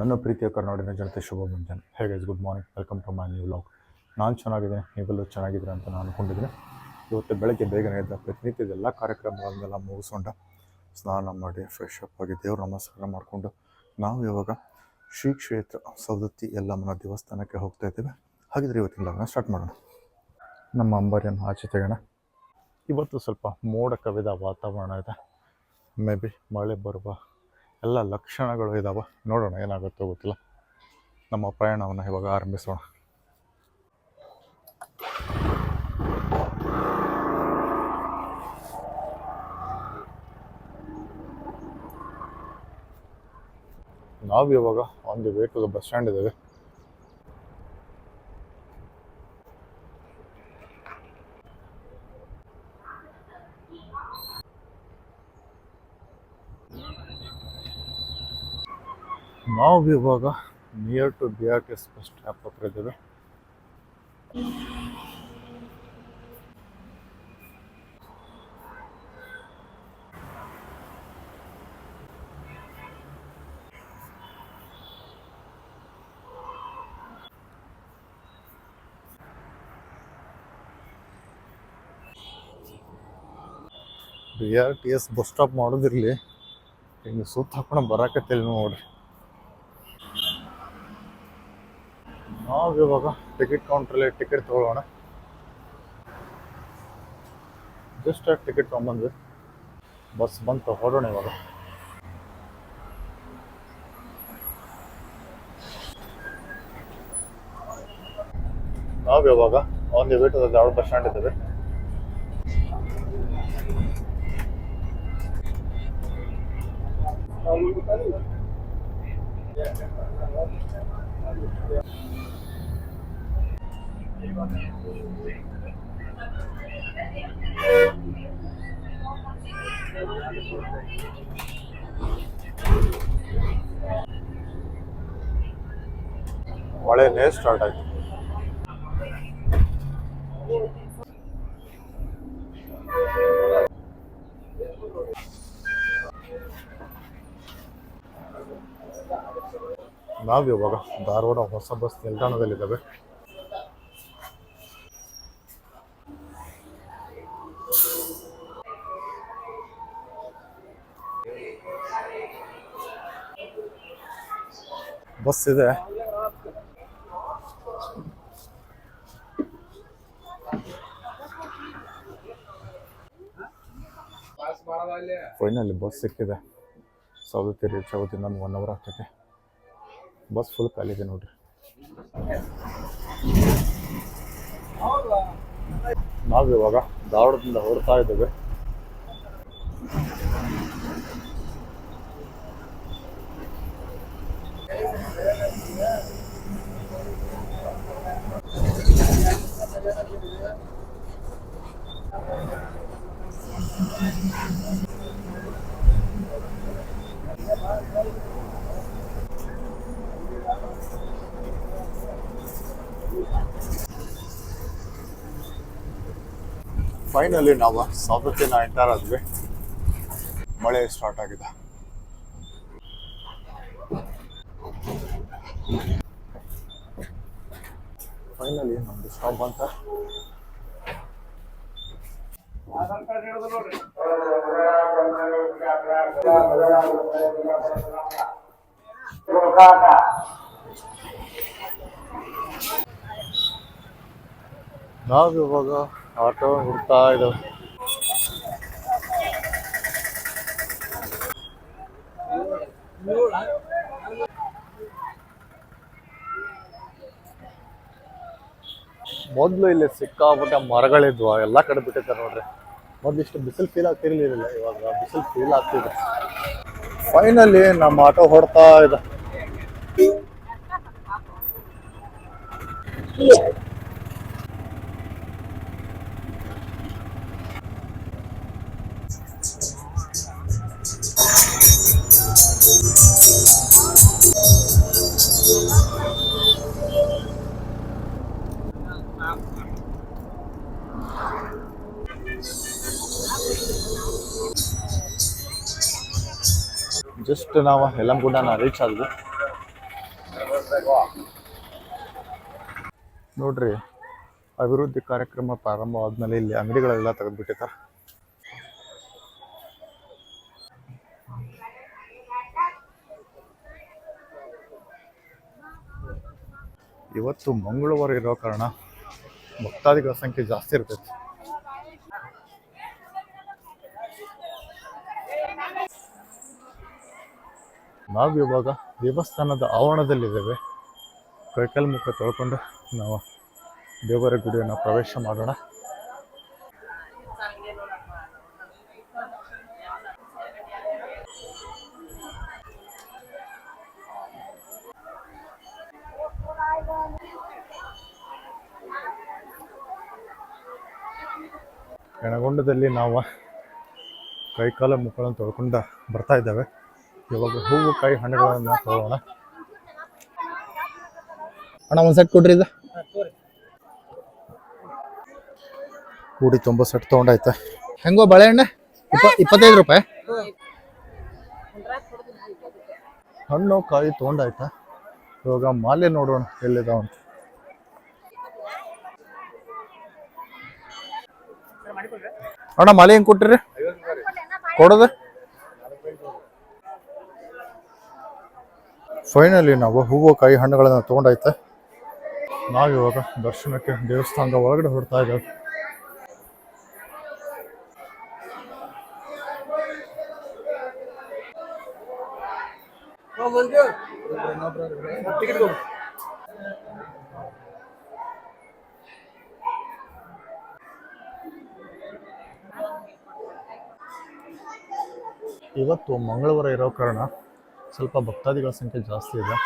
ನನ್ನ ಪ್ರೀತಿಯ ಕರ್ನಾಡಿನ ಜನತೆ, ಶುಭ ಮುಂಜಾನೆ. ಹೇಗೆ good morning welcome to my new vlog ನಾನು ಚೆನ್ನಾಗಿದ್ದೀನಿ ನೀವೆಲ್ಲೂ ಚೆನ್ನಾಗಿದ್ದೀರಾ ಅಂತ ನಾನು ಅಂದ್ಕೊಂಡಿದ್ದೀನಿ ಇವತ್ತು ಬೆಳಗ್ಗೆ ಬೇಗನೆ ಎದ್ದ ಪ್ರತಿನಿತ್ಯದ ಎಲ್ಲ ಕಾರ್ಯಕ್ರಮಗಳನ್ನೆಲ್ಲ ಮುಗಿಸ್ಕೊಂಡು ಸ್ನಾನ ಮಾಡಿ ಫ್ರೆಶ್ ಅಪ್ ಆಗಿ ದೇವ್ರ ನಮಸ್ಕಾರ ಮಾಡಿಕೊಂಡು ನಾವು ಇವಾಗ ಶ್ರೀ ಕ್ಷೇತ್ರ ಸವದತ್ತಿ ಎಲ್ಲಮ್ಮನ ದೇವಸ್ಥಾನಕ್ಕೆ ಹೋಗ್ತಾ ಇದ್ದೇವೆ. ಹಾಗಿದ್ರೆ ಇವತ್ತಿನ ಲಾಗ್ನ ಸ್ಟಾರ್ಟ್ ಮಾಡೋಣ. ನಮ್ಮ ಅಂಬಾರಿಯನ್ನು ಆಚೆ ತೆಗೋಣ ಇವತ್ತು ಸ್ವಲ್ಪ ಮೋಡ ಕವಿದ ವಾತಾವರಣ ಇದೆ. ಮೇ ಬಿ ಮಳೆ ಬರುವ ಎಲ್ಲ ಲಕ್ಷಣಗಳು ಇದ್ದಾವೆ ನೋಡೋಣ ಏನಾಗುತ್ತೋ ಗೊತ್ತಿಲ್ಲ. ನಮ್ಮ ಪ್ರಯಾಣವನ್ನು ಇವಾಗ ಆರಂಭಿಸೋಣ. ನಾವು ಇವಾಗ on the way to the bus stand ಇದ್ದೇವೆ. ನಾವು ಇವಾಗ near to B R T S bus stop ಹತ್ರ ಇದ್ದೇವೆ. B R T S bus stop ಮಾಡೋದಿರಲಿ, ಹಿಂಗೆ ಸುತ್ತ ಹಾಕೊಂಡು ಬರಾಕತ್ತಿಲ್ಲ ನೋಡ್ರಿ. ನಾವು ಇವಾಗ ಟಿಕೆಟ್ ಕೌಂಟ್ರಲ್ಲಿ ಟಿಕೆಟ್ ತಗೊಳ್ಳೋಣ ಜಸ್ಟ್ ಟಿಕೆಟ್ ತೊಗೊಂಬಂದ್ವಿ ಬಸ್ ಬಂತು ಹೊರಡೋಣ ಇವಾಗ. ನಾವು ಇವಾಗ on the way to Dharwad bus stand ಇದ್ದೇವೆ. ಮಳೆನೇ ಸ್ಟಾರ್ಟ್ ಆಯ್ತು. ಇವಾಗ ಧಾರವಾಡ ಹೊಸ ಬಸ್ ನಿಲ್ದಾಣದಲ್ಲಿದ್ದಾವೆ. ಬಸ್ ಇದೆ. ಫೈನಲ್ಲಿ ಬಸ್ ಸಿಕ್ಕಿದೆ. ಸೌದತ್ತಿ ರೀಚ್ ಆಗೋದ್ರಿಂದ ನಮ್ಗೆ ಒನ್ ಅವರ್ ಆಗ್ತೈತೆ. ಬಸ್ ಫುಲ್ ಖಾಲಿ ಇದೆ ನೋಡ್ರಿ. ನಾವು ಇವಾಗ ಧಾರವಾಡದಿಂದ ಹೊರಡ್ತಾ ಇದ್ದೇವೆ. ಫೈನಲಿ ನಾವು ಸೌದತ್ತಿನ ಎಂಟರ್ ಆದ್ವಿ. ಮಳೆ ಸ್ಟಾರ್ಟ್ ಆಗಿದೆ. ಫೈನಲಿ ನಮ್ದು ಸ್ಟಾಪ್ ಅಂತ ನಾವಿವಾಗ ಆಟೋ ಹುಡ್ತಾ ಇದಾವೆ ಮೊದ್ಲು ಇಲ್ಲಿ ಸಿಕ್ಕಾಪಟ್ಟೆ ಮರಗಳಿದ್ವು, ಎಲ್ಲ ಕಡೆ ಬಿಟ್ಟಿದ್ದಾರೆ ನೋಡ್ರಿ. ಮೊದ್ಲು ಇಷ್ಟು ಬಿಸಿಲು ಫೀಲ್ ಆಗ್ತಿರ್ಲಿಲ್ಲ ಇವಾಗ ಬಿಸಿಲು ಫೀಲ್ ಆಗ್ತಿದೆ. ಫೈನಲಿ ನಮ್ಮ ಆಟೋ ಹೊಡ್ತಾ ಇದೆ. ಜಸ್ಟ್ ನಾವು ಯಲಂಗುಡ್ಡನ ರೀಚ್ ಆದ್ವಿ. ನೋಡ್ರಿ, ಅಭಿವೃದ್ಧಿ ಕಾರ್ಯಕ್ರಮ ಪ್ರಾರಂಭ ಆದ್ಮೇಲೆ ಇಲ್ಲಿ ಅಂಗಡಿಗಳೆಲ್ಲ ತೆಗೆದ್ಬಿಟ್ಟಿದ್ದಾರೆ. ಇವತ್ತು ಮಂಗಳವಾರ ಇರೋ ಕಾರಣ ಭಕ್ತಾದಿಗಳ ಸಂಖ್ಯೆ ಜಾಸ್ತಿ ಇರ್ತೈತಿ. ನಾವು ಇವಾಗ ದೇವಸ್ಥಾನದ ಆವರಣದಲ್ಲಿದ್ದೇವೆ. ಕೈಕಾಲು ಮುಖ ತೊಳ್ಕೊಂಡು ನಾವು ದೇವರ ಗುಡಿಯನ್ನು ಪ್ರವೇಶ ಮಾಡೋಣ. ಹೆಣಗೊಂಡದಲ್ಲಿ ನಾವು ಕೈಕಾಲ ಮುಖಗಳನ್ನು ತೊಳ್ಕೊಂಡು ಬರ್ತಾ ಇದ್ದೇವೆ. ಇವಾಗ ಹೂವು ಕಾಯಿ ಹಣ್ಣುಗಳನ್ನು ತಗೋಣ. ಅಣ್ಣ, ಒಂದ್ ಸೆಟ್ ಕೊಡ್ರಿ ಇದು. ಕೂಡಿ ತುಂಬ ಸೆಟ್ ತೊಗೊಂಡಾಯ್ತ? ಹೆಂಗೋ ಬಾಳೆಹಣ್ಣೆ ಇಪ್ಪ, ಇಪ್ಪತ್ತೈದು ರೂಪಾಯಿ. ಹಣ್ಣು ಕಾಯಿ ತೊಗೊಂಡಾಯ್ತಾ? ಇವಾಗ ಮಾಲೆ ನೋಡೋಣ, ಎಲ್ಲಿದಾವ ಅಂತ. ಅಣ್ಣ, ಮಾಲೆ ಹೆಂಗ್ ಕೊಟ್ಟಿರಿ? ಕೊಡೋದು? ಫೈನಲಿ ನಾವು ಹೂವು, ಕಾಯಿ ಹಣ್ಣುಗಳನ್ನು ತೊಗೊಂಡೈತೆ ನಾವಿವಾಗ ದರ್ಶನಕ್ಕೆ ದೇವಸ್ಥಾನದ ಒಳಗಡೆ ಹೊರಡ್ತಾ ಇದ್ದೇವೆ. ಇವತ್ತು ಮಂಗಳವಾರ ಇರೋ ಕಾರಣ ಸ್ವಲ್ಪ ಭಕ್ತಾದಿಗಳ ಸಂಖ್ಯೆ ಜಾಸ್ತಿ ಇದೆ.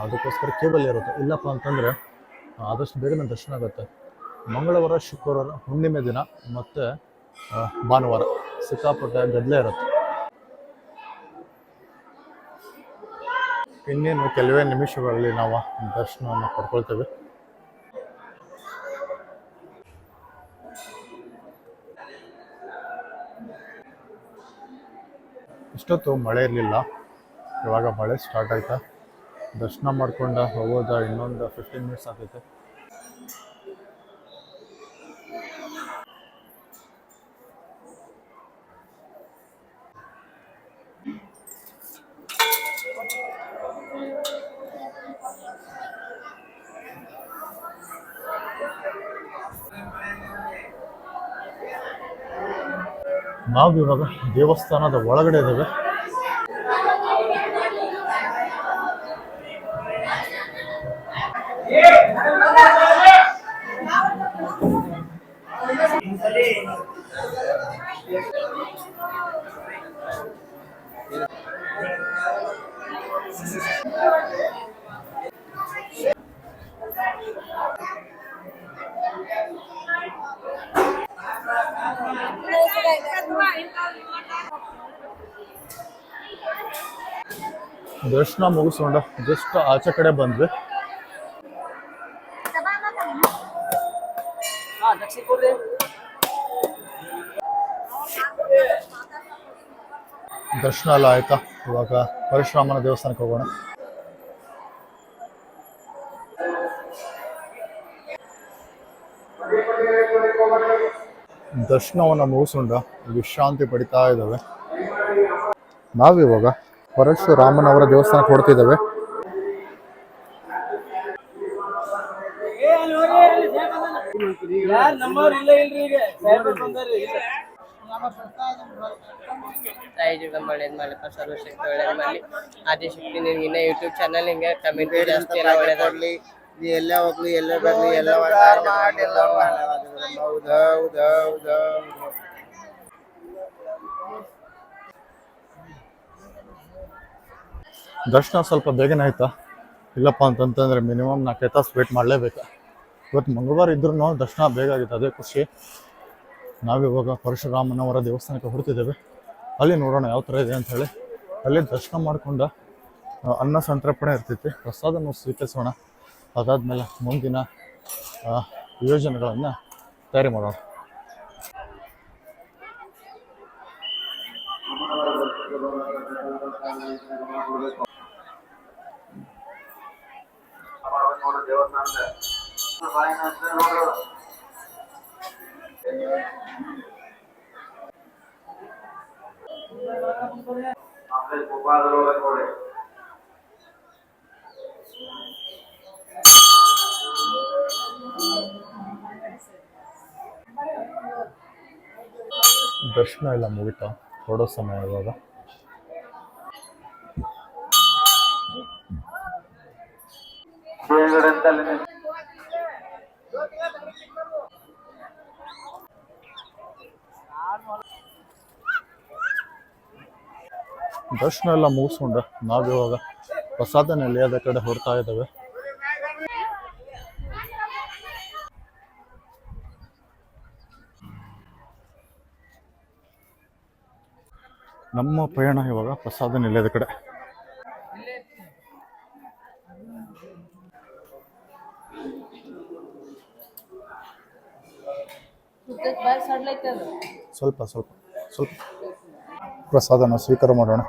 ಅದಕ್ಕೋಸ್ಕರ ಕೇಬಲ್ ಇರುತ್ತೆ ಇಲ್ಲಪ್ಪ ಅಂತಂದರೆ ಆದಷ್ಟು ಬೇಗನೆ ದರ್ಶನ ಆಗುತ್ತೆ. ಮಂಗಳವಾರ, ಶುಕ್ರವಾರ, ಹುಣ್ಣಿಮೆ ದಿನ ಮತ್ತು ಭಾನುವಾರ, ಸಿಕ್ಕಾಪಟ್ಟೆ ಗದ್ದಲೆ ಇರುತ್ತೆ. ಇನ್ನೇನು ಕೆಲವೇ ನಿಮಿಷಗಳಲ್ಲಿ ನಾವು ದರ್ಶನವನ್ನು ಪಡ್ಕೊಳ್ತೇವೆ. ಇಷ್ಟೊತ್ತು ಮಳೆ ಇರಲಿಲ್ಲ. ಇವಾಗ ಮಳೆ ಸ್ಟಾರ್ಟ್ ಆಯ್ತಾ? ದರ್ಶನ ಮಾಡ್ಕೊಂಡು ಹೋಗೋದ? ಇನ್ನೊಂದು ಫಿಫ್ಟೀನ್ ಮಿನಿಟ್ಸ್ ಆಗೈತೆ ನಾವು ಇವಾಗ ದೇವಸ್ಥಾನದ ಒಳಗಡೆ ಇದ್ದೇವೆ. ದರ್ಶನ ಮುಗಿಸ್ಕೊಂಡು ಜಸ್ಟ್ ಆಚೆ ಕಡೆ ಬಂದ್ವಿ ದರ್ಶನ ಎಲ್ಲ ಆಯ್ತಾ? ಇವಾಗ ಪರಶುರಾಮನ ದೇವಸ್ಥಾನಕ್ಕೆ ಹೋಗೋಣ. ದರ್ಶನವನ್ನು ಮುಗಿಸ್ಕೊಂಡು ವಿಶ್ರಾಂತಿ ಪಡಿತಾ ಇದ್ದಾವೆ. ನಾವಿವಾಗ ಪರಶುರಾಮನವರ ದೇವಸ್ಥಾನಕ್ಕೆ ಹೊಡ್ತಿದ್ದೇವೆ ಯಾರ್ ನಮ್ಮವ್ರು ಇಲ್ಲ ಇಲ್ರಿ ಈಗ. ತಾಯಿ ಜೀವನ ಒಳ್ಳೇದ್ ಮಾಡಪ್ಪ ಸರ್ವಶಕ್ತಿ ಒಳ್ಳೇದ್ ಅದೇ ಆದಿಶಕ್ತಿ ನಿನ್ಗೆ ಇನ್ನ ಯೂಟ್ಯೂಬ್ ಚಾನಲ್ ಹಿಂಗೆ ಕಮೆಂಟ್ ಜಾಸ್ತಿ ಎಲ್ಲ ಒಳ್ಳೇದಾಗ್ಲಿ ನೀ ಎಲ್ಲ ಹೋಗ್ಲಿ ಎಲ್ಲ ಬರ್ಲಿ ಎಲ್ಲ ಮಾಡಿ ಎಲ್ಲ ಹೌದು ಹೌದು ಹೌದು ದರ್ಶನ ಸ್ವಲ್ಪ ಬೇಗನೆ ಆಯ್ತಾ? ಇಲ್ಲಪ್ಪ ಅಂತಂತಂದ್ರೆ ಮಿನಿಮಮ್ ನಾಲ್ಕೈದು ತಾಸು ವೇಟ್ ಮಾಡಲೇಬೇಕು. ಇವತ್ತು ಮಂಗಳವಾರ ಇದ್ರೂ ದರ್ಶನ ಬೇಗ ಆಗಿತ್ತು ಅದೇ ಖುಷಿ. ನಾವಿವಾಗ ಪರಶುರಾಮನವರ ದೇವಸ್ಥಾನಕ್ಕೆ ಹೊರಟಿದ್ದೇವೆ. ಅಲ್ಲಿ ನೋಡೋಣ ಯಾವ ಥರ ಇದೆ ಅಂಥೇಳಿ. ಅಲ್ಲಿ ದರ್ಶನ ಮಾಡಿಕೊಂಡು ಅನ್ನ ಸಂತರ್ಪಣೆ ಇರ್ತೈತಿ. ಪ್ರಸಾದವನ್ನು ಸ್ವೀಕರಿಸೋಣ. ಅದಾದಮೇಲೆ ಮುಂದಿನ ಯೋಜನೆಗಳನ್ನು ತಯಾರಿ ಮಾಡೋಣ. ದರ್ಶನ ಎಲ್ಲ ಮುಗಿತಾ. ಹೊರಡೋ ಸಮಯ ಇವಾಗ. ದರ್ಶನ ಎಲ್ಲ ಮುಗಿಸ್ಕೊಂಡು ನಾವಿವಾಗ ಪ್ರಸಾದ ನಿಲಯದ ಕಡೆ ಹೊರತಾ ಇದ್ದಾವೆ. ನಮ್ಮ ಪ್ರಯಾಣ ಇವಾಗ ಪ್ರಸಾದ ನಿಲಯದ ಕಡೆ. ಸ್ವಲ್ಪ ಸ್ವಲ್ಪ ಸ್ವಲ್ಪ. ಪ್ರಸಾದನ ಸ್ವೀಕಾರ ಮಾಡೋಣ.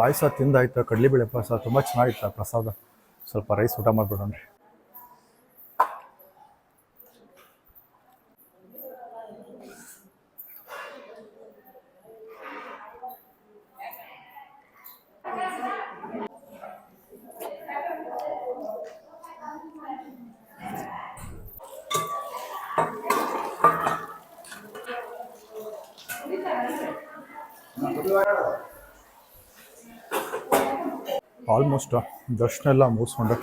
ಪಾಯಸ ತಿಂದಾಯ್ತು ಕಡಲೆಬೇಳೆ ಪಾಯಸ ತುಂಬ ಚೆನ್ನಾಗಿತ್ತು ಪ್ರಸಾದ. ಸ್ವಲ್ಪ ರೈಸ್ ಊಟ ಮಾಡಿಬಿಡೋಣ. ಆಲ್ಮೋಸ್ಟ್ ದರ್ಶನ ಎಲ್ಲ ಮುಗಿಸ್ಕೊಂಡು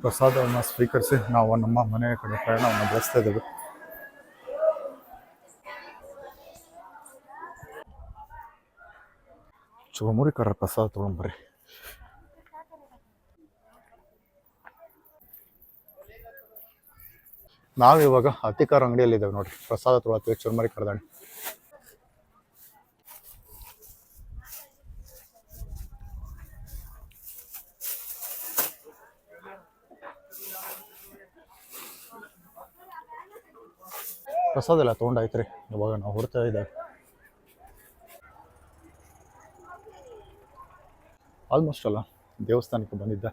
ಪ್ರಸಾದವನ್ನು ಸ್ವೀಕರಿಸಿ ನಾವು ನಮ್ಮ ಮನೆಯ ಕಡೆ ಪ್ರಯಾಣವನ್ನು ಬೆಳೆಸ್ತಾ ಇದ್ದೇವೆ. ಚುಮುರಿಕರ ಪ್ರಸಾದ ತೊಗೊಂಡ್ಬರ್ರಿ ನಾವಿವಾಗ ಅತಿಕಾರ ಅಂಗಡಿಯಲ್ಲಿ ಇದ್ದೇವೆ ನೋಡ್ರಿ. ಪ್ರಸಾದ ತೊಗೊಳತ್ತೀವಿ ಚುರುಮರಿ ಕಡ್ದಾಣಿ ಪ್ರಸಾದ ಎಲ್ಲ ತೊಗೊಂಡಾಯ್ತು ಇವಾಗ ನಾವು ಹೊಡ್ತಾ ಇದ್ದೇವೆ. ಆಲ್ಮೋಸ್ಟ್ ಅಲ್ಲ, ದೇವಸ್ಥಾನಕ್ಕೆ ಬಂದಿದ್ದೆ.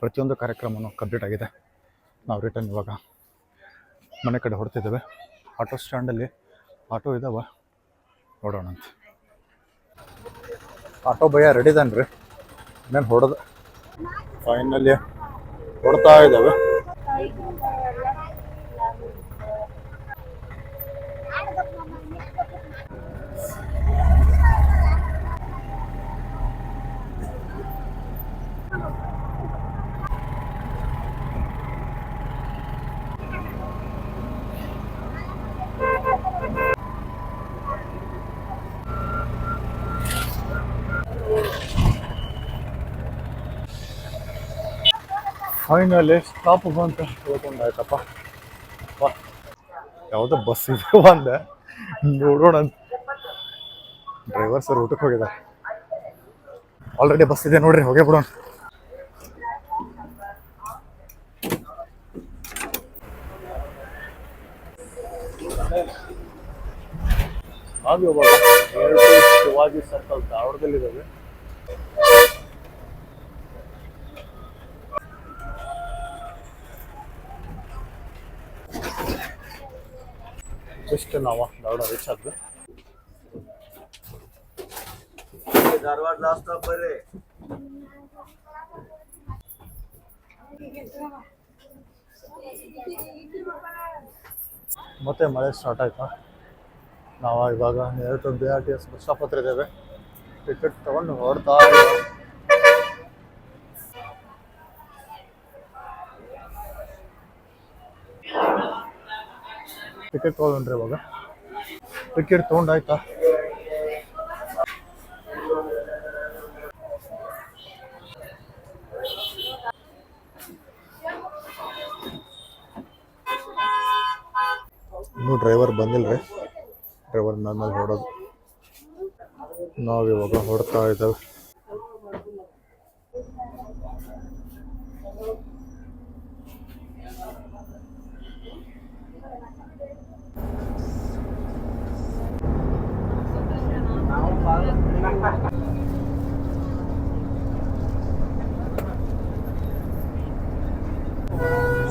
ಪ್ರತಿಯೊಂದು ಕಾರ್ಯಕ್ರಮವೂ ಕಂಪ್ಲೀಟ್ ಆಗಿದೆ. ನಾವು ರಿಟರ್ನ್ ಇವಾಗ ಮನೆ ಕಡೆ ಹೊರಡ್ತಿದ್ದೇವೆ ಆಟೋ ಸ್ಟ್ಯಾಂಡಲ್ಲಿ ಆಟೋ ಇದಾವ. ನೋಡೋಣ ಅಂತ. ಆಟೋ ಭಯ ರೆಡಿ ರೀ. ಇನ್ನೇನು ಹೊಡೆದ ಫೈನಲಿ ಹೊಡ್ತಾ ಇದ್ದಾವೆ. ಫೈನಲಿ ಸ್ಟಾಪ್ ಅಂತ ಹೇಳ್ಕೊಂಡಾಯ್ತಪ್ಪ ಯಾವುದೋ ಬಸ್ ಇದೆ ಬಂದೆ ನೋಡೋಣ. ಡ್ರೈವರ್ ಸರ್ ಊಟಕ್ಕೆ ಹೋಗಿದ್ದಾರೆ ಆಲ್ರೆಡಿ ಬಸ್ ಇದೆ ನೋಡ್ರಿ, ಹೋಗೇ ಬಿಡೋಣ. ಶಿವಾಜಿ ಸರ್ಕಲ್ ಧಾರವಾಡದಲ್ಲಿದ್ದಾವೆ. ಜಸ್ಟ್ ನಾವು. ಧಾರವಾಡ ರೀಚ್ ಆದ್ವಿ ಧಾರವಾಡ ಲಾಸ್ಟ್ ಬರ್ರಿ. ಮತ್ತೆ ಮಳೆ ಸ್ಟಾರ್ಟ್ ಆಯ್ತಾ? ನಾವು ಇವಾಗ ನೇರ B R T S bus stop ಹತ್ರ ಇದ್ದೇವೆ. ಟಿಕೆಟ್ ತಗೊಂಡು ಹೊರಡ್ತಾ ಟಿಕೆಟ್ ತೊಗೊಂಡ್ರಿ ಇವಾಗ. ಟಿಕೆಟ್ ತೊಗೊಂಡಾಯ್ತಾ? ಇನ್ನೂ ಡ್ರೈವರ್ ಬಂದಿಲ್ರಿ. ಡ್ರೈವರ್ ಮೇಲೆ ಹೊಡೋದು ಇವಾಗ ಹೊಡ್ತಾ ಇದ್ದೇವೆ.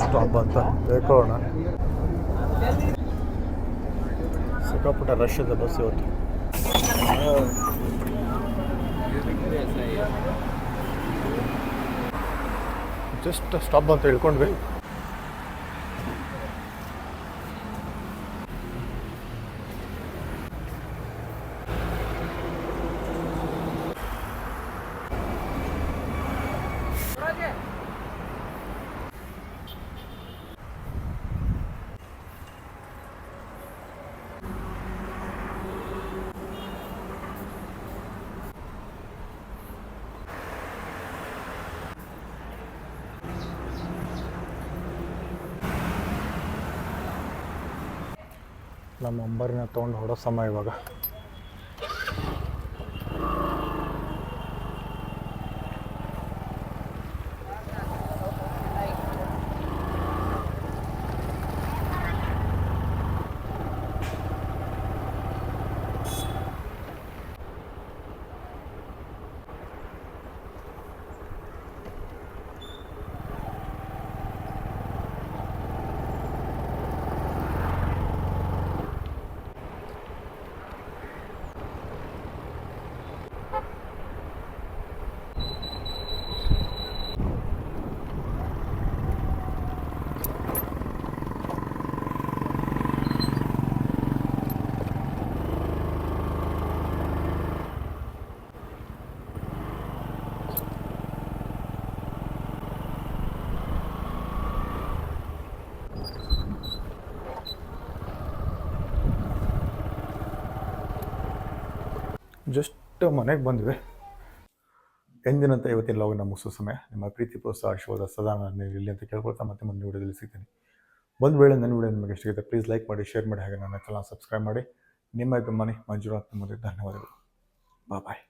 ಸ್ಟಾಪ್ ಅಂತ ಬೇಕೋಣ ಸಿಕ್ಕಾಪುಟ್ಟ ರಶ್ ಇದೆ ಬಸ್ ಇವತ್ತು ಜಸ್ಟ್ ಸ್ಟಾಪ್ ಅಂತ ಹೇಳ್ಕೊಂಡ್ವಿ ನಮ್ಮ ಅಂಬರಿನ ತೊಗೊಂಡು ಹೊಡೋ ಸಮಯ ಇವಾಗ. ಜಸ್ಟ್ ಮನೆಗೆ ಬಂದ್ವಿ. ಎಂದಿನಂತ ಇವತ್ತಿನ ಲಾಗಿನ ಮುಗಿಸೋ ಸಮಯ. ನಿಮ್ಮ ಪ್ರೀತಿ ಪ್ರೋತ್ಸಾಹ, ಆಶೀರ್ವಾದ ಸದಾ ನಾನು ಇಲ್ಲಿ ಅಂತ ಕೇಳ್ಕೊಳ್ತಾ ಮತ್ತೆ ಮುಂದಿನ ವಿಡಿಯೋದಲ್ಲಿ ಸಿಗ್ತೀನಿ. ಒಂದು ವೇಳೆ ನನ್ನ ವಿಡಿಯೋ ನಿಮಗೆ ಇಷ್ಟ ಪ್ಲೀಸ್ ಲೈಕ್ ಮಾಡಿ ಶೇರ್ ಮಾಡಿ, ಹಾಗೆ ನನ್ನ ಚಾನಲ್ ಸಬ್ಸ್ಕ್ರೈಬ್ ಮಾಡಿ. ನಿಮ್ಮ ಅಭಿಮಾನಿ ಮಂಜುನಾಥ್ ಮುಂದೆ ಧನ್ಯವಾದಗಳು. ಬಾಯ್